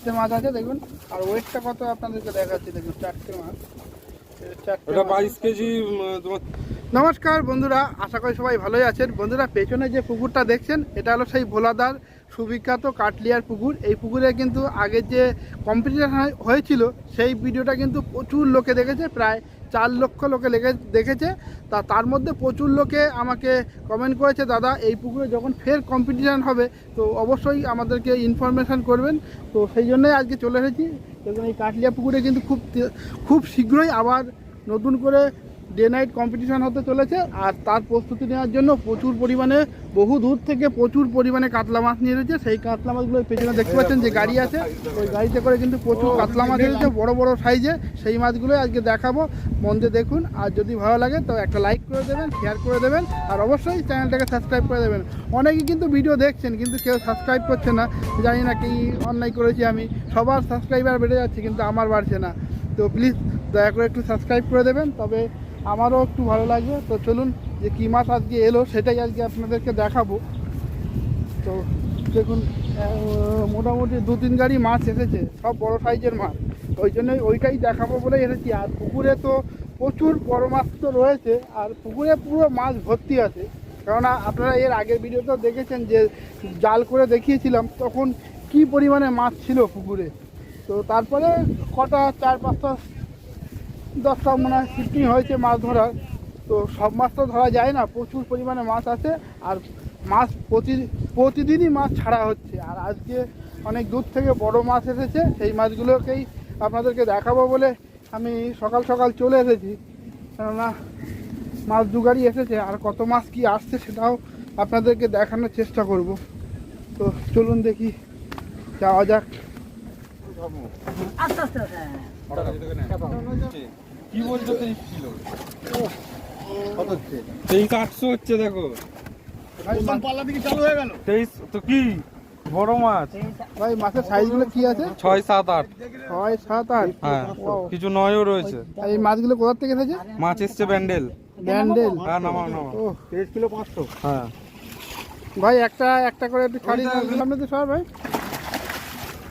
চারটে মাছ আছে দেখুন। আর ওয়েটটা কত আপনাদেরকে দেখাচ্ছি দেখুন চারটে মাছ। ওটা বাইশ কেজি নমস্কার বন্ধুরা আশা করি সবাই ভালোই আছেন। বন্ধুরা পেছনে যে পুকুরটা দেখছেন এটা হলো সেই ভোলাদার সুবিখ্যাত কাটলিয়ার পুকুর। এই পুকুরে কিন্তু আগের যে কম্পিটিশন হয়েছিল সেই ভিডিওটা কিন্তু প্রচুর লোকে দেখেছে। প্রায় চার লক্ষ লোকে লেগে, দেখেছে। তা তার মধ্যে প্রচুর লোকে আমাকে কমেন্ট করেছে, দাদা, এই পুকুরে যখন ফের কম্পিটিশান হবে, তো অবশ্যই আমাদেরকে ইনফরমেশান করবেন। তো সেই জন্যই আজকে চলে এসেছি। দেখুন এই কাটলিয়া পুকুরে কিন্তু খুব খুব শীঘ্রই আবার নতুন করে ডে নাইট কম্পিটিশন হতে চলেছে আর তার প্রস্তুতি নেওয়ার জন্য প্রচুর পরিমাণে, বহু দূর থেকে প্রচুর পরিমাণে কাতলা মাছ নিয়ে এসেছে। সেই কাতলা মাছগুলো পেছনে দেখতে পাচ্ছেন যে গাড়ি আছে। ওই গাড়িতে করে কিন্তু প্রচুর কাতলা মাছ এসেছে, বড় বড় সাইজে। সেই মাছগুলো আজকে দেখাবো। মন দিয়ে দেখুন। আর যদি ভালো লাগে, তো একটা লাইক করে দেবেন শেয়ার করে দেবেন। আর অবশ্যই চ্যানেলটাকে সাবস্ক্রাইব করে দেবেন। অনেকেই কিন্তু ভিডিও দেখছেন, কিন্তু কেউ সাবস্ক্রাইব করছে না। জানি না কি অন্যায় করেছি আমি। সবার সাবস্ক্রাইবার বেড়ে যাচ্ছে, কিন্তু আমার বাড়ছে না। তো প্লিজ দয়া করে একটু সাবস্ক্রাইব করে দেবেন। তবে আমারও একটু ভালো লাগবে। তো চলুন যে কী মাছ আজকে এলো সেটাই আজকে আপনাদেরকে দেখাবো। তো দেখুন মোটামুটি দু তিন গাড়ি মাছ এসেছে, সব বড় সাইজের মাছ। ওই জন্যই ওইটাই দেখাবো বলে এসেছি। আর পুকুরে তো প্রচুর বড় মাছ তো রয়েছে, আর পুকুরে পুরো মাছ ভর্তি আছে। কেননা আপনারা এর আগের ভিডিওতেও দেখেছেন যে জাল করে দেখিয়েছিলাম, তখন কি পরিমাণে মাছ ছিল পুকুরে। তো তারপরে কটা, চার, পাঁচটা দশটা মনে হয় শিফটিং হয়েছে মাছ ধরার তো সব মাছ তো ধরা যায় না, প্রচুর পরিমাণে মাছ আছে আর মাছ প্রতি, প্রতিদিনই মাছ ছাড়া হচ্ছে। আর আজকে অনেক দূর থেকে বড় মাছ এসেছে, সেই মাছগুলোকেই আপনাদেরকে দেখাবো বলে আমি সকাল সকাল চলে এসেছি। কেননা মাছ দুগাড়ি এসেছে, আর কত মাছ কি আসছে সেটাও আপনাদেরকে দেখানোর চেষ্টা করব। তো চলুন দেখি, যাওয়া যাক। আস্তে আস্তে হ্যাঁ। কি বলছো তেইশ কিলো তেইশ আটশো হচ্ছে দেখো। তেইশ তো কি? বড় মাছ। ভাই মাছের সাইজগুলো কি আছে ছয় সাত আট। ছয় সাত আট হ্যাঁ কিছু নয়ও রয়েছে। এই মাছগুলো কোথা থেকে এসেছে মাছ এসছে ব্যান্ডেল। ব্যান্ডেল হ্যাঁ নামাও নামাও। ও তেইশ কিলো পাঁচশো হ্যাঁ। ভাই একটা একটা করে একটু ছাড়ি সামনে তো সর ভাই?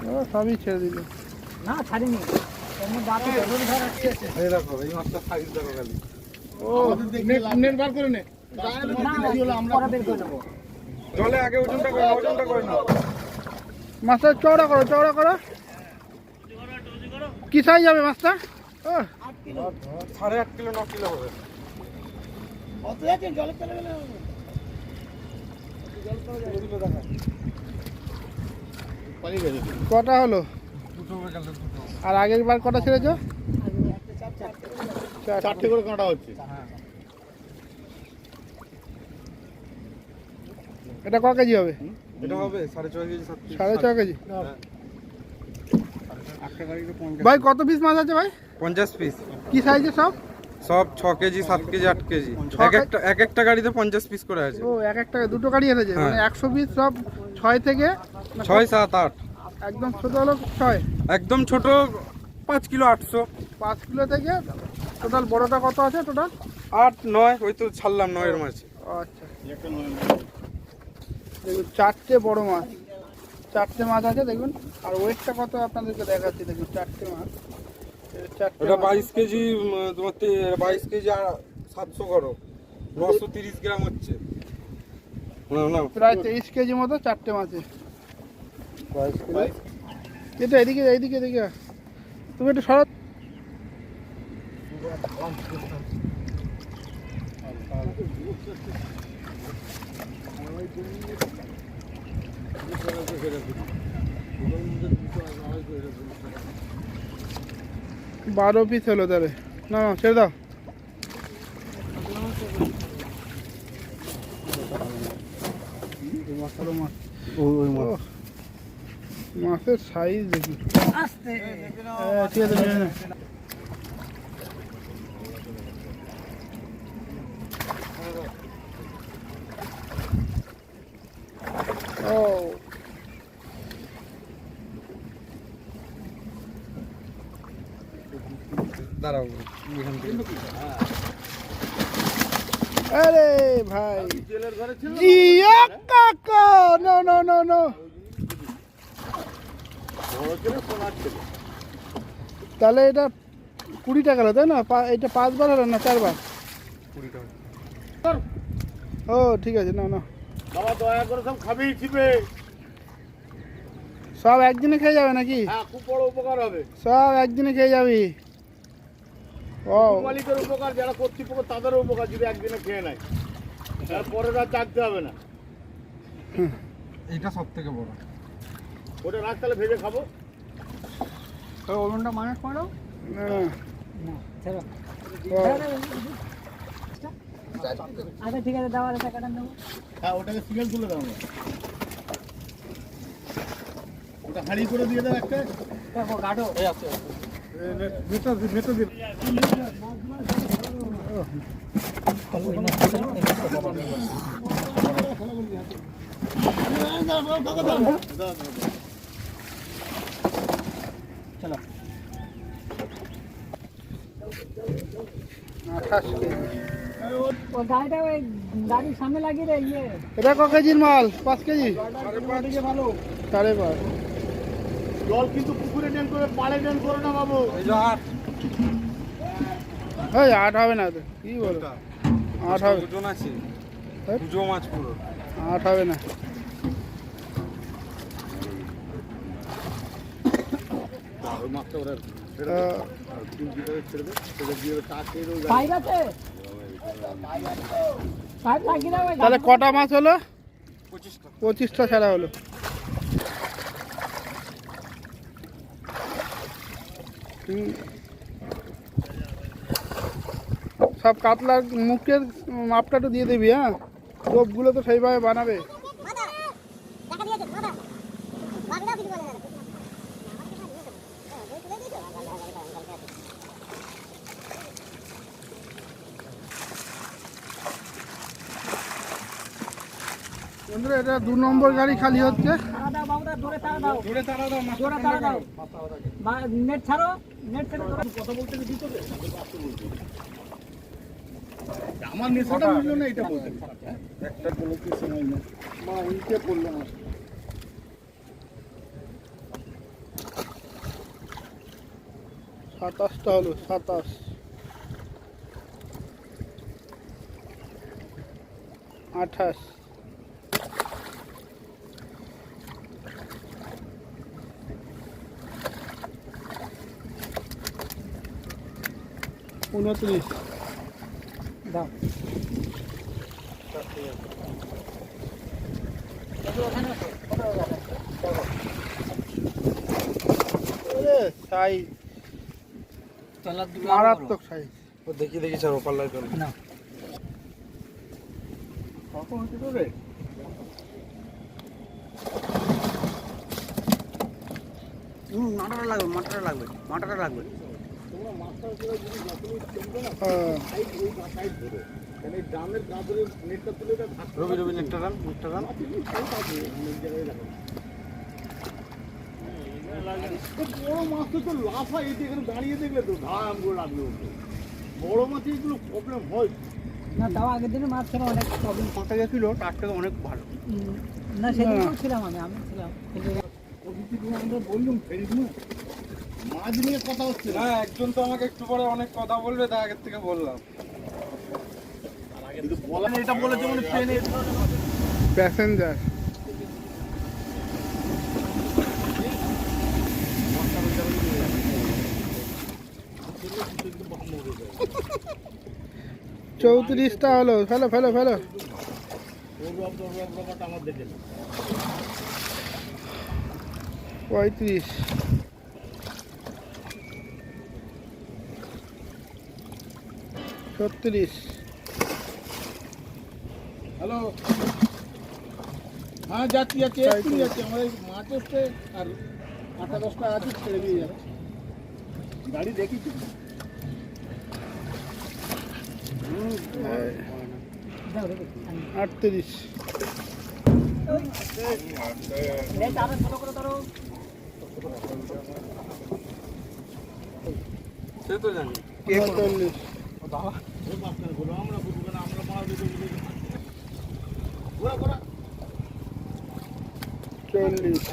ও সবই ছেড়ে দিল। না ছাড়িনি। মাছটা সাইজ দেখো খালি। ও বার করে নে। না পরে বের করে নেব। জলে আগে ওজনটা করে ওজনটা করে নাও। মাছটা চওড়া করো চওড়া করো। কি সাইজ হবে মাছটা? সাড়ে আট কিলো ন কিলো হবে। কটা হলো? দুটো গেল। দুটো আর আগের বার কটা ছেড়েছ? চারটে। করে কাঁটা হচ্ছে। এটা ক কেজি হবে? এটা হবে সাড়ে ছয় কেজি সাড়ে ছ কেজি। হ্যাঁ। ভাই কত পিস মাছ আছে ভাই? পঞ্চাশ পিস কি সাইজের সব? সব ছ কেজি সাত কেজি আট কেজি। ছ এক একটা এক একটা গাড়িতে পঞ্চাশ পিস করে আছে। ও এক একটা দুটো গাড়ি হ্যাঁ। মানে একশো পিস সব ছয় থেকে ছয় সাত আট। একদম ছোট হলো ছয়। একদম ছোট পাঁচ কিলো আটশো। পাঁচ কিলো থেকে টোটাল বড়টা কত আছে টোটাল? আট নয় ওই তো ছাড়লাম নয়ের মাছ। আচ্ছা। দেখুন চারটে বড় মাছ। চারটে মাছ আছে দেখুন। আর ওয়েটটা কত আপনাদেরকে দেখাচ্ছি দেখুন চারটে মাছ। বাইশ কেজি তোমার বাইশ কেজি আর সাতশো করো। নশো তিরিশ গ্রাম হচ্ছে। প্রায় তেইশ কেজি মতো চারটে মাছে এটা এদিকে এইদিকে এদিকে। তুমি একটু সরত বারো পিস হলো তাহলে। না না ছেড়ে দাও। ওহ, মাছের সাইজ দেখি। আস্তে। হ্যাঁ, ঠিক আছে নিয়ে নে। ও। দাঁড়াও এখান থেকে। আরে ভাই। জিয়া কাকা নো নো নো নো বড় ছেলে সোনার ছেলে তাহলে এটা কুড়ি টাকা হলো তাই না? পা- এটা পাঁচবার হলো না চারবার? কুড়ি টাকা ও ঠিক আছে না না বাবা দয়া করে সব খাবেই ছিবে সব একদিনে খেয়ে যাবে নাকি? হ্যাঁ খুব বড় উপকার হবে। সব একদিনে খেয়ে যাবি। ও। মালিকের উপকার যারা কর্তৃপক্ষ তাদেরও উপকার যদি একদিনে খেয়ে নেয়। তারপরে আর জাগতে হবে না। এইটা সব থেকে বড়। ওটা রাত তাহলে ভেজে খাব। ওভেনটা মাইনাস করে দাও। না, না ছেড়ো ও, আচ্ছা ঠিক আছে দাও আর টাকাটা দেবো হ্যাঁ ওটাকে সিগন্যাল তুলে দাও না ওটা হাঁড়ি করে দিয়ে দাও একটা। দেখো গাঢ় ভেতর দি- ভেতর দি। চলো আঠাশ কেজি ও গাড়িটা ওই গাড়ির সামনে লাগিয়ে দে ইয়ে। এটা ক কেজির মাল? পাঁচ কেজি? ভালো। সাড়ে পাঁচ। জল কিন্তু পুকুরে ড্রেন করে পাড়ে ড্রেন করে না বাবু। এই যে আট। ওই আট হবে না তো কি বলো? আট হবে। ওজন আছে হ্যাঁ? মাছ পুরো। আট হবে না ওই মাছটা ওরা ছেড়ে আহ, দে আর তিন লিটারে ছেড়ে দে ছেড়ে দিয়ে ওটা খেয়ে দেবো পাইপ আছে পাইপ লাগিয়ে দাও ওই তাহলে কটা মাছ হলো? পঁচিশটা ছাড়া হলো। সব কাতলার মুখের মাপটা তো দিয়ে দিবি হ্যাঁ? টোপগুলো তো সেইভাবে বানাবে মাথা টাকা দিয়েছে মাথা বাকিটাও কিছু বলে না তুলে দিয়েছ বন্ধুরা এটা দু নম্বর গাড়ি খালি হচ্ছে। বলতে আমার নেশাটা বুঝলো না এটা বলতে একটা বলতে সময় না। মা উল্টে পড়ল না। সাতাশটা হলো সাতাশ। আঠাশ। উনত্রিশ। দাও। সাইজ মারাত্মক সাইজ ও দেখি দেখি ছাড়ো পাল্লায় চলো। না কখন হচ্ছে তো রে মাটাটা লাগবে মাটাটা লাগবে মাটাটা লাগবে। রবি রবি একটা রান একটা রান। অনেক জায়গায় দেখো খুব বড় মাছ তো তো লাফা এটি এখানে দাঁড়িয়ে দেখলে তো ধাম করে ওকে বড় মাছ এগুলো প্রবলেম হয় না তাও আগের দিনে মাছ ছিল। অনেক প্রবলেম মাথা গেছিল থেকে অনেক ভালো। না সেদিনও ছিলাম আমি আমি ছিলাম। বললুম ফেরিস না মাছ নিয়ে কথা হচ্ছে। না একজন তো আমাকে একটু পরে অনেক কথা বলবে তাই আগের থেকে বললাম। এটা বলেছে মানে ট্রেনে প্যাসেঞ্জার চৌত্রিশটা হলো ফেলো ফেলো ফেলো। পঁয়ত্রিশ। ছত্রিশ। হ্যালো? হ্যাঁ যাচ্ছি যাচ্ছি এক্ষুনি যাচ্ছি। আমার এই মাছ এসছে আর আটটা দশটা আছে ছেড়ে দিয়ে যাবে গাড়ি দেখেছি দাও রেখে আটত্রিশ। সে তো জানি। উনচল্লিশ ওই মাঝখানে ঘোরো, আমরা ঘুরবো না, আমরা মাছ দেখে ঘুরে যাব। ঘোরা, ঘোরা। চল্লিশ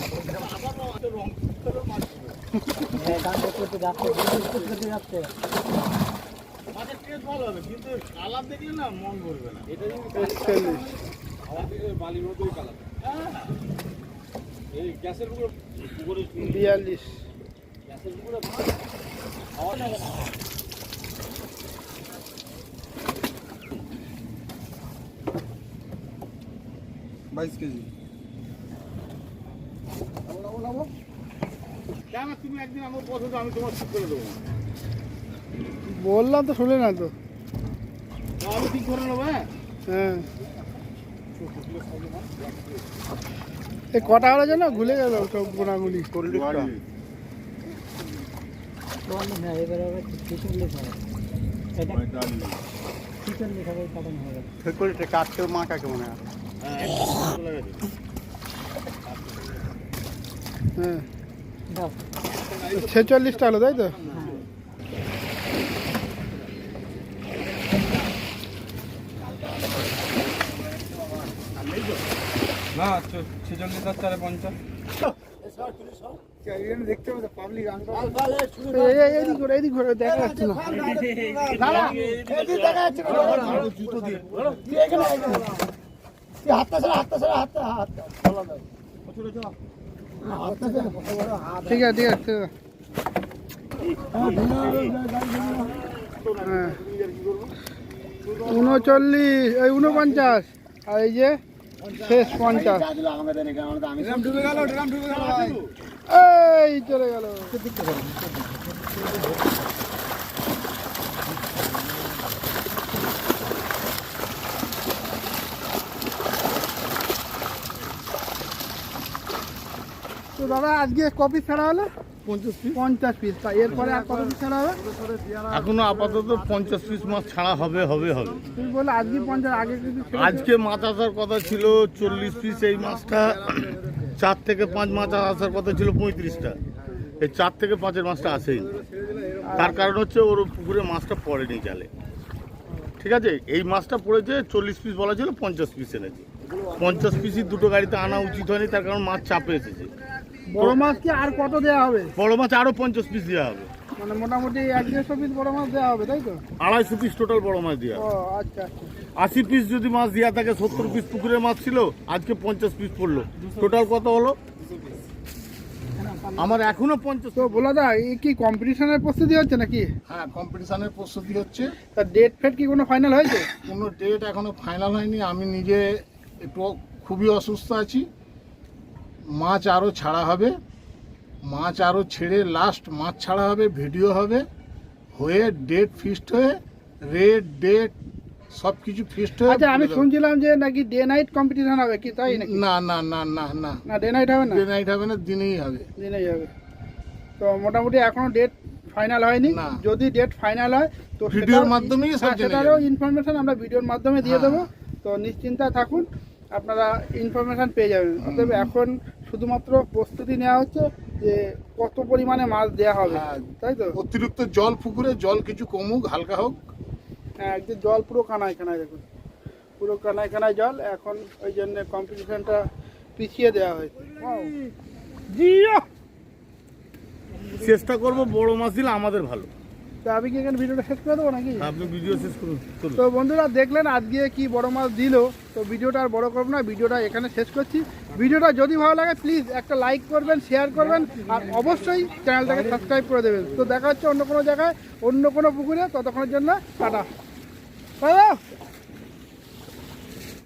আবার মাছের টেস্ট ভালো হবে কিন্তু কালার দেখলে না মন ভরবে না এটা একচল্লিশ বালির মতোই কালার এই গ্যাসের পুকুরে বিয়াল্লিশ গ্যাসের পুকুরে বাইশ কেজি। কেন তুমি একদিন আমার পছন্দ আমি তোমার ঠিক করে দেবো। বললাম তো শুনে না তো। আমি ঠিক করে নেব হ্যাঁ? হ্যাঁ। এই কটা হলো যেন? ভুলে গেল সব গোনাগুলি। কাটতেও মা কাকে মনে হয়? হ্যাঁ চলে ছেচল্লিশটা হলো তাই তো? না ছেচল্লিশ আর চারে পঞ্চাশ। এই- এই- ঘুরে দেখা যাচ্ছে না ঠিক আছে ঠিক আছে ঠিক আছে। হ্যাঁ। উনচল্লিশ, এই উনপঞ্চাশ। আর এই যে শেষ পঞ্চাশ। এই চলে গেল। তো দাদা আজকে কপি ছাড়া হলো? পঞ্চাশ পিস পঞ্চাশ পিস তা এরপরে আর কত পিস ছাড়া হবে? এখনও আপাতত পঞ্চাশ পিস মাছ ছাড়া হবে হবে হবে। তুমি আজকে পঞ্চাশ আগে কিন্তু ছিল। আজকে মাছ আসার কথা ছিল চল্লিশ পিস এই মাছটা। চার থেকে পাঁচ মাছ আসার কথা ছিল পঁয়ত্রিশটা। এই চার থেকে পাঁচের মাছটা আসেই তার কারণ হচ্ছে ওর পুকুরে মাছটা পড়েনি জালে। ঠিক আছে? এই মাছটা পড়েছে চল্লিশ পিস বলা ছিল পঞ্চাশ পিস এনেছে। পঞ্চাশ পিসই দুটো গাড়িতে আনা উচিত হয়নি তার কারণ মাছ চাপে এসেছে। বড় মাছ কি আর কত দেওয়া হবে? বড় মাছ আরও পঞ্চাশ পিস দেওয়া হবে। মানে মোটামুটি এক দেড়শো পিস বড় মাছ দেওয়া হবে তাই তো? আড়াইশো পিস টোটাল বড় মাছ দেওয়া ও আচ্ছা আচ্ছা। আশি পিস যদি মাছ দেওয়া থাকে সত্তর পিস পুকুরের মাছ ছিল আজকে পঞ্চাশ পিস পড়ল। টোটাল কত হলো? আমার এখনও পঞ্চাশ তো বলা দা এই কি কম্পিটিশনের প্রস্তুতি হচ্ছে নাকি? হ্যাঁ কম্পিটিশনের প্রস্তুতি হচ্ছে। তা ডেট ফেট কি কোনো ফাইনাল হয়েছে? কোনো ডেট এখনও ফাইনাল হয়নি। আমি নিজে একটু খুবই অসুস্থ আছি। মাছ আরও ছাড়া হবে মাছ আরও ছেড়ে লাস্ট মাছ ছাড়া হবে ভিডিও হবে হয়ে ডেট ফিক্সড হয়ে রেট ডেট সব কিছু ফিক্সড হয়ে আচ্ছা আমি শুনছিলাম যে নাকি ডে নাইট কম্পিটিশন হবে কি তাই নাকি? না না না না না। না ডে নাইট হবে না? ডে নাইট হবে না দিনেই হবে। দিনেই হবে। তো মোটামুটি এখনও ডেট ফাইনাল হয়নি। যদি ডেট ফাইনাল হয় তো ভিডিওর মাধ্যমেই সব হ্যাঁ, সেটারও। ইনফরমেশন আমরা ভিডিওর মাধ্যমে দিয়ে হ্যাঁ। দেবো। তো নিশ্চিন্তায় থাকুন আপনারা ইনফরমেশন পেয়ে যাবেন। অতএব এখন শুধুমাত্র প্রস্তুতি নেওয়া হচ্ছে যে কত পরিমাণে মাছ দেওয়া হবে। হ্যাঁ। তাই তো? অতিরিক্ত জল পুকুরে জল কিছু কমুক হালকা হোক। হ্যাঁ একদিন জল পুরো কানায় কানায় দেখুন। পুরো কানায় কানায় জল এখন ওই জন্য কম্পিটিশনটা পিছিয়ে দেওয়া হয়েছে। চেষ্টা করব বড় মাছ দিলে আমাদের ভালো। তো আমি কি এখানে ভিডিওটা শেষ করে দেবো নাকি? আপনি ভিডিও শেষ করুন তো বন্ধুরা দেখলেন আজকে কি বড় মাছ দিল। তো ভিডিওটা আর বড় করব না ভিডিওটা এখানে শেষ করছি। ভিডিওটা যদি ভালো লাগে প্লিজ একটা লাইক করবেন শেয়ার করবেন আর অবশ্যই চ্যানেলটাকে সাবস্ক্রাইব করে দেবেন। তো দেখা হচ্ছে অন্য কোনো জায়গায় অন্য কোনো পুকুরে ততক্ষণের জন্য টাটা!